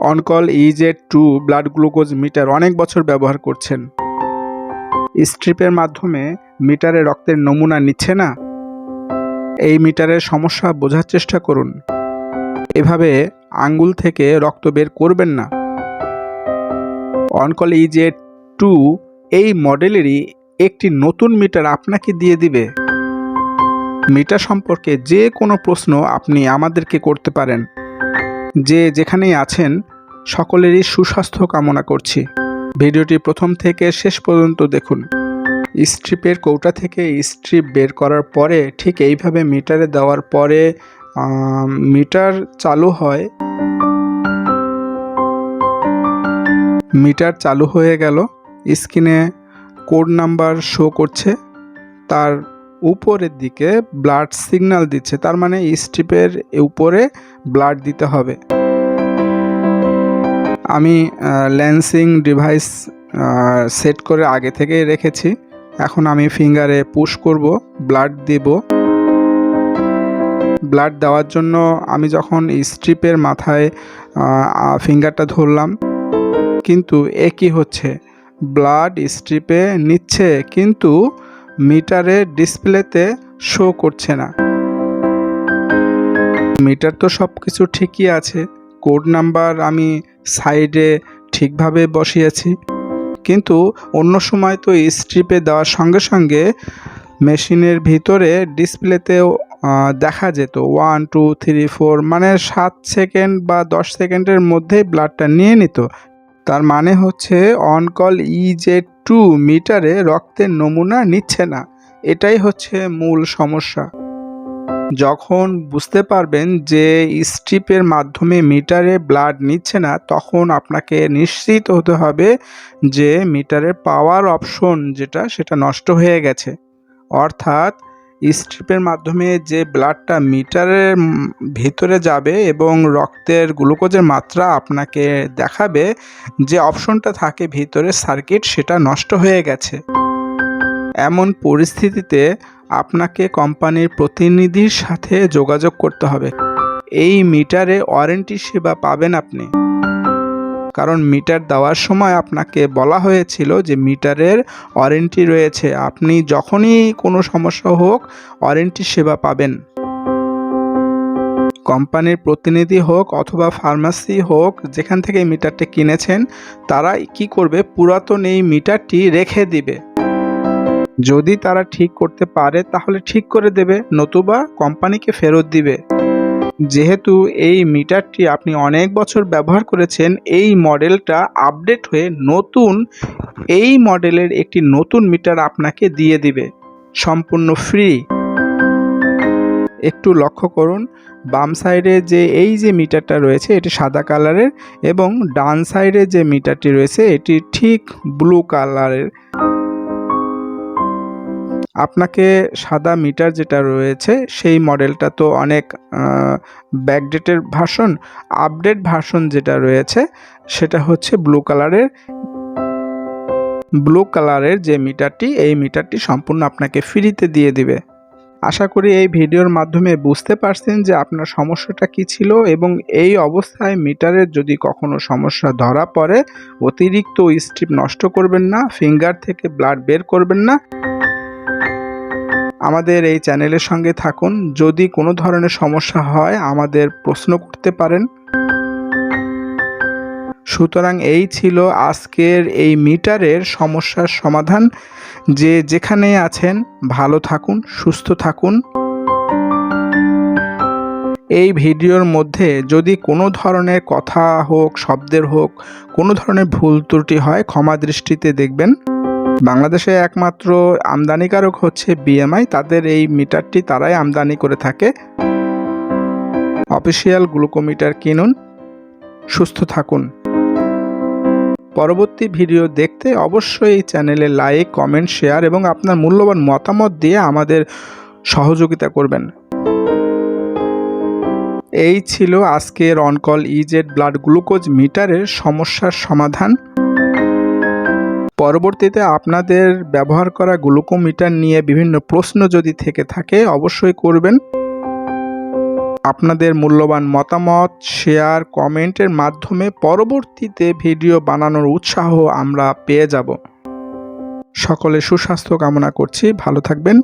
OnCall EZ two blood glucose meter অনেক বছর ব্যবহার করছেন। স্ট্রিপের মাধ্যমে মিটারে রক্তের নমুনা নিচ্ছে না? এই মিটারের সমস্যা বোঝার চেষ্টা করুন। এভাবে আঙ্গুল থেকে রক্ত বের করবেন না। অনকল ইজেড টু এই মডেলেরই একটি নতুন মিটার আপনাকে দিয়ে দিবে। মিটার সম্পর্কে যে কোনো প্রশ্ন আপনি আমাদেরকে করতে পারেন। যে যেখানেই আছেন, সকলেরই সুস্বাস্থ্য কামনা করছি। ভিডিওটি প্রথম থেকে শেষ পর্যন্ত দেখুন। স্ট্রিপের কৌটা থেকে স্ট্রিপ বের করার পরে ঠিক এইভাবে মিটারে দেওয়ার পরে মিটার চালু হয়। মিটার চালু হয়ে গেল। স্ক্রিনে কোড নাম্বার শো করছে। তার উপরের দিকে ব্লাড সিগন্যাল দিচ্ছে, তার মানে স্ট্রিপের উপরে ব্লাড দিতে হবে। আমি ল্যান্সিং ডিভাইস সেট করে আগে থেকে রেখেছি। এখন আমি ফিঙ্গারে পুশ করব ব্লাড দেব। ব্লাড দেওয়ার জন্য আমি যখন স্ট্রিপের মাথায় ফিঙ্গারটা ধরলাম, কিন্তু একই হচ্ছে? ব্লাড স্ট্রিপে নিচ্ছে, কিন্তু মিটারের ডিসপ্লেতে শো করছে না। মিটার তো সব কিছু ঠিকই আছে। কোড নাম্বার আমি সাইডে ঠিকভাবে বসিয়েছি। কিন্তু অন্য সময় তো স্ট্রিপে দেওয়ার সঙ্গে সঙ্গে মেশিনের ভিতরে ডিসপ্লেতেও দেখা যেত। ওয়ান টু থ্রি ফোর মানে সাত সেকেন্ড বা দশ সেকেন্ডের মধ্যেই ব্লাডটা নিয়ে নিত। তার মানে হচ্ছে অনকল ইজে টু মিটারে রক্তের নমুনা নিচ্ছে না। এটাই হচ্ছে মূল সমস্যা। যখন বুঝতে পারবেন যে স্ট্রিপের মাধ্যমে মিটারে ব্লাড নিচ্ছে না, তখন আপনাকে নিশ্চিত হতে হবে যে মিটারের পাওয়ার অপশন যেটা, সেটা নষ্ট হয়ে গেছে। অর্থাৎ স্ট্রিপের মাধ্যমে যে ব্লাডটা মিটারের ভিতরে যাবে এবং রক্তের গ্লুকোজের মাত্রা আপনাকে দেখাবে, যে অপশনটা থাকে ভিতরে সার্কিট সেটা নষ্ট হয়ে গেছে। এমন পরিস্থিতিতে আপনাকে কোম্পানির প্রতিনিধির সাথে যোগাযোগ করতে হবে। এই মিটারে ওয়ারেন্টি সেবা পাবেন আপনি। কারণ মিটার দেওয়ার সময় আপনাকে বলা হয়েছিল যে মিটারের ওয়ারেন্টি রয়েছে। আপনি যখনই কোনো সমস্যা হোক, ওয়ারেন্টি সেবা পাবেন। কোম্পানির প্রতিনিধি হোক অথবা ফার্মাসি হোক, যেখান থেকে মিটারটি কিনেছেন তারা কি করবে? পুরাতন এই মিটারটি রেখে দিবে। যদি তারা ঠিক করতে পারে, তাহলে ঠিক করে দেবে, নতুবা কোম্পানিকে ফেরত দিবে। যেহেতু এই মিটারটি আপনি অনেক বছর ব্যবহার করেছেন, এই মডেলটা আপডেট হয়ে নতুন, এই মডেলের একটি নতুন মিটার আপনাকে দিয়ে দিবে। সম্পূর্ণ ফ্রি। একটু লক্ষ্য করুন, বাম সাইডে যে এই যে মিটারটা রয়েছে, এটি সাদা কালারের এবং ডান সাইডে যে মিটারটি রয়েছে, এটি ঠিক ব্লু কালারের। আপনাকে সাদা মিটার যেটা রয়েছে, সেই মডেলটা তো অনেক ব্যাকডেটের ভার্সন আপডেট ভার্সন যেটা রয়েছে, সেটা হচ্ছে ব্লু কালারের ব্লু কালারের যে মিটারটি, এই মিটারটি সম্পূর্ণ আপনাকে ফ্রিতে দিয়ে দিবে। আশা করি এই ভিডিওর মাধ্যমে বুঝতে পারছেন যে আপনার সমস্যাটা কি ছিল এবং এই অবস্থায় মিটারের যদি কখনো সমস্যা ধরা পড়ে, অতিরিক্ত স্ট্রিপ নষ্ট করবেন না ফিঙ্গার থেকে ব্লাড বের করবেন না। আমাদের এই চ্যানেলের সঙ্গে থাকুন। যদি কোনো ধরনের সমস্যা হয়, আমাদের প্রশ্ন করতে পারেন। সুতরাং এই ছিল আজকের এই মিটারের সমস্যার সমাধান। যে যেখানে আছেন, ভালো থাকুন, সুস্থ থাকুন। এই ভিডিওর মধ্যে যদি কোনো ধরনের কথা হোক, শব্দের হোক, কোনো ধরনের ভুল ত্রুটি হয়, ক্ষমা দৃষ্টিতে দেখবেন। বাংলাদেশে একমাত্র আমদানিকারক হচ্ছে বিএমআই তাদের এই মিটারটি তারাই আমদানি করে থাকে। অফিসিয়াল গ্লুকোমিটার কিনুন, সুস্থ থাকুন। পরবর্তী ভিডিও দেখতে অবশ্যই এই চ্যানেলে লাইক, কমেন্ট, শেয়ার এবং আপনার মূল্যবান মতামত দিয়ে আমাদের সহযোগিতা করবেন। এই ছিল আজকের অনকল ইজেড ব্লাড গ্লুকোজ মিটারের সমস্যার সমাধান। পরবর্তীতে আপনাদের ব্যবহার করা গ্লুকোমিটার নিয়ে বিভিন্ন প্রশ্ন যদি থেকে থাকে, অবশ্যই করবেন। আপনাদের মূল্যবান মতামত, শেয়ার, কমেন্টের মাধ্যমে পরবর্তীতে ভিডিও বানানোর উৎসাহ আমরা পেয়ে যাব। সকলে সুস্বাস্থ্য কামনা করছি, ভালো থাকবেন।